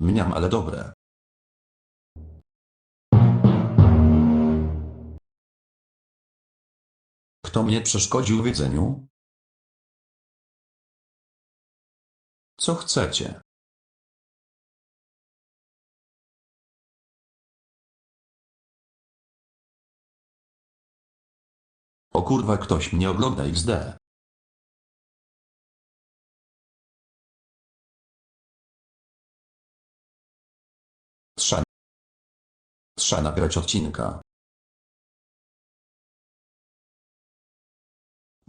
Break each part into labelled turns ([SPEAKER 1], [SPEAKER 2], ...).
[SPEAKER 1] Mniam, ale dobre. Kto mnie przeszkodził w jedzeniu? Co chcecie? O kurwa ktoś mnie ogląda XD. Trza nagrać odcinka.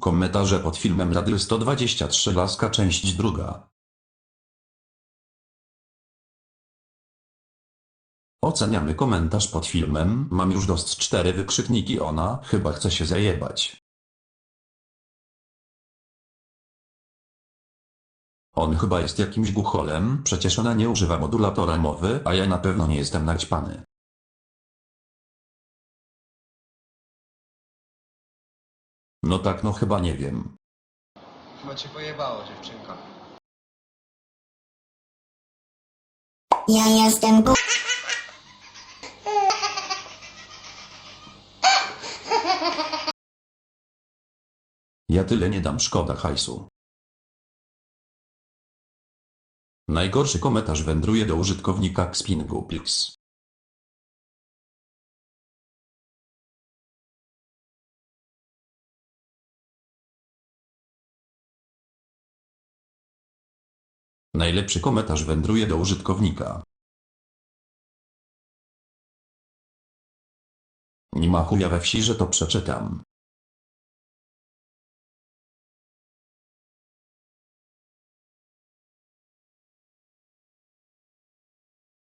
[SPEAKER 1] Komentarze pod filmem Radly 123 Laska część druga. Oceniamy komentarz pod filmem. Mam już dost cztery wykrzykniki ona chyba chce się zajebać. On chyba jest jakimś głucholem, przecież ona nie używa modulatora mowy, a ja na pewno nie jestem naćpany. No tak no chyba nie wiem.
[SPEAKER 2] Chyba cię pojebało, dziewczynka.
[SPEAKER 3] Ja jestem gu...
[SPEAKER 1] Ja tyle nie dam szkoda hajsu. Najgorszy komentarz wędruje do użytkownika Xpingupix. Najlepszy komentarz wędruje do użytkownika. Nie ma chuja we wsi, że to przeczytam.